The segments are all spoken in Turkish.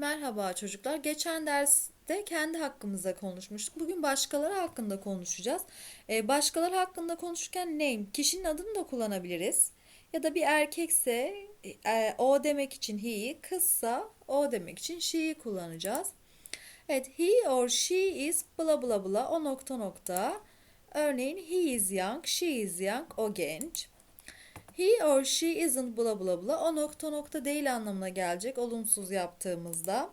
Merhaba çocuklar. Geçen derste kendi hakkımızda konuşmuştuk. Bugün başkaları hakkında konuşacağız. Ee, başkaları hakkında konuşurken name, kişinin adını da kullanabiliriz. Ya da bir erkekse e, o demek için he'yi, kızsa o demek için she'yi kullanacağız. Evet, he or she is bla bla bla o nokta nokta. Örneğin he is young, she is young, o genç. He or she isn't bla bla bla o nokta nokta değil anlamına gelecek olumsuz yaptığımızda.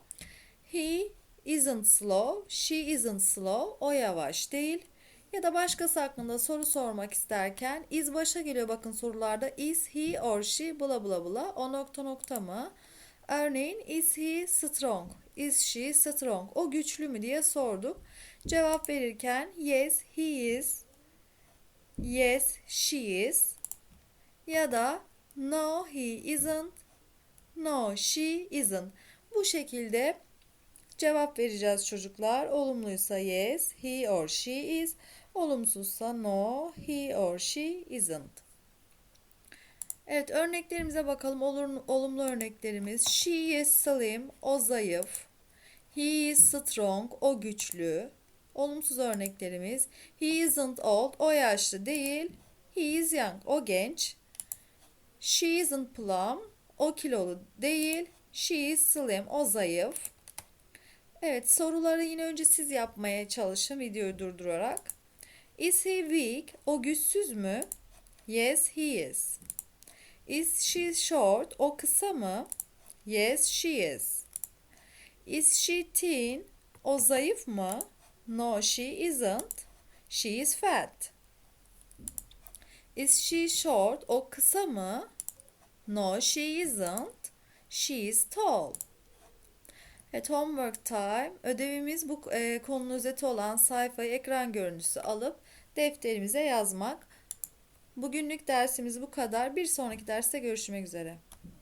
He isn't slow, she isn't slow, o yavaş değil. Ya da başkası hakkında soru sormak isterken is başa geliyor bakın sorularda is he or she bla bla bla o nokta nokta mı? Örneğin is he strong, is she strong, o güçlü mü diye sorduk. Cevap verirken yes he is, yes she is ya da no he isn't, no she isn't. Bu şekilde cevap vereceğiz çocuklar. Olumluysa yes, he or she is. Olumsuzsa no, he or she isn't. Evet örneklerimize bakalım. Olur, olumlu örneklerimiz. She is slim, o zayıf. He is strong, o güçlü. Olumsuz örneklerimiz. He isn't old, o yaşlı değil. He is young, o genç. She isn't plump. O kilolu değil. She is slim. O zayıf. Evet soruları yine önce siz yapmaya çalışın videoyu durdurarak. Is he weak? O güçsüz mü? Yes he is. Is she short? O kısa mı? Yes she is. Is she thin? O zayıf mı? No she isn't. She is fat. Is she short? O kısa mı? No, she isn't. She is tall. Evet, homework time. Ödevimiz bu e, konunun özeti olan sayfayı ekran görüntüsü alıp defterimize yazmak. Bugünlük dersimiz bu kadar. Bir sonraki derste görüşmek üzere.